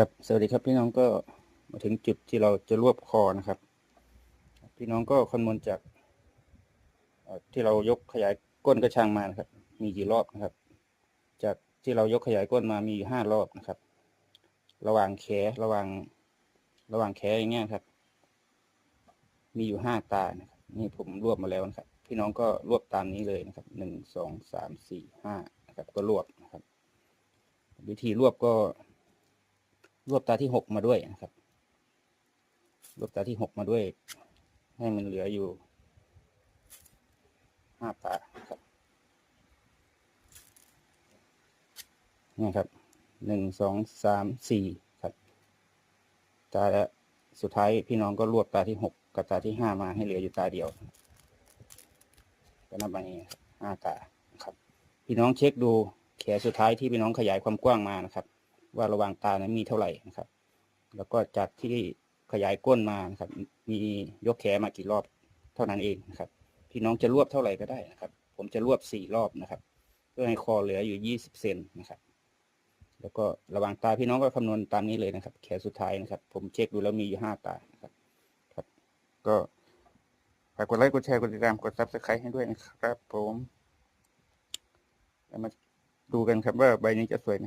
ครับสวัสดีครับพี่น้องก็มาถึงจุดที่เราจะรวบคอนะครับ พี่น้องก็คำนวณจากที่เรายกขยายก้นกระชังมานะครับ มีกี่รอบนะครับ จากที่เรายกขยายก้นมามีอยู่ห้ารอบนะครับ ระหว่างแขระหว่างระหว่างแขอย่างเงี้ยครับ มีอยู่ห้าตานะครับนี่ผมรวบมาแล้วนะครับ พี่น้องก็รวบตามนี้เลยนะครับหนึ่งสองสามสี่ห้านะครับ ก็รวบนะครับ วิธีรวบก็ รวบตาที่หกมาด้วยนะครับ รวบตาที่หกมาด้วย ให้มันเหลืออยู่ห้าตาครับนี่ครับหนึ่งสองสามสี่ครับ ตาสุดท้ายพี่น้องก็รวบตาที่หกกับตาที่ห้ามาให้เหลืออยู่ตาเดียวก็นับมานี้ครับห้าตาครับ พี่น้องเช็คดูแขนสุดท้ายที่พี่น้องขยายความกว้างมานะครับ ว่าระหว่างตานั้นมีเท่าไหร่นะครับ แล้วก็จากที่ขยายก้นมานะครับ มียกแขนมากี่รอบเท่านั้นเองนะครับ พี่น้องจะรวบเท่าไหร่ก็ได้นะครับ ผมจะรวบสี่รอบนะครับ เพื่อให้คอเหลืออยู่ยี่สิบเซนนะครับ แล้วก็ระหว่างตาพี่น้องก็คำนวณตามนี้เลยนะครับ แขนสุดท้ายนะครับ ผมเช็คดูแล้วมีอยู่ห้าตานะครับ ครับ ก็ฝากกดไลค์กดแชร์กดติดตามกดซับสไครต์ให้ด้วยนะครับ ผมมาดูกันครับว่าใบนี้จะสวยไหม